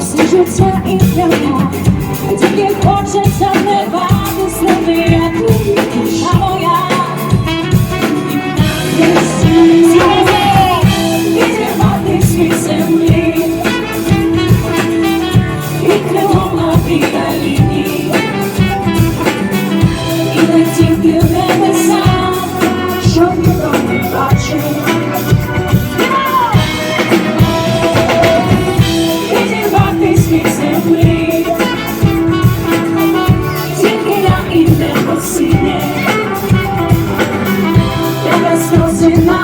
Служиться і прямо, тільки хочеться.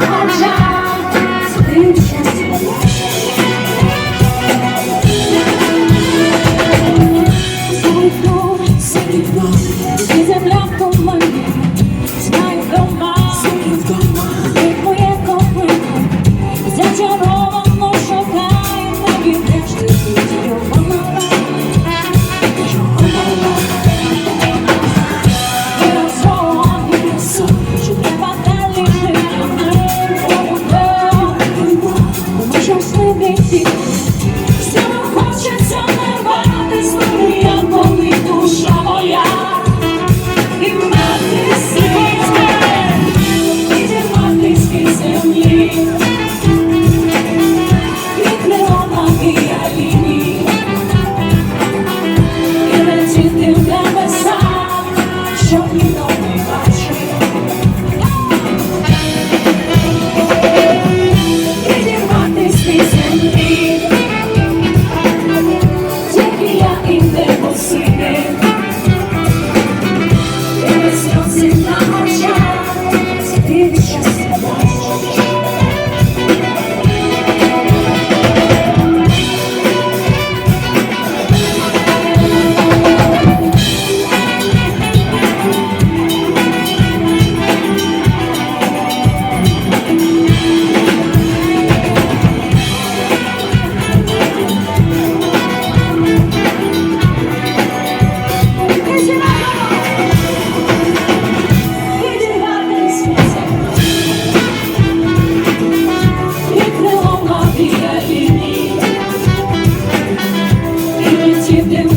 Watch out. show me Чи в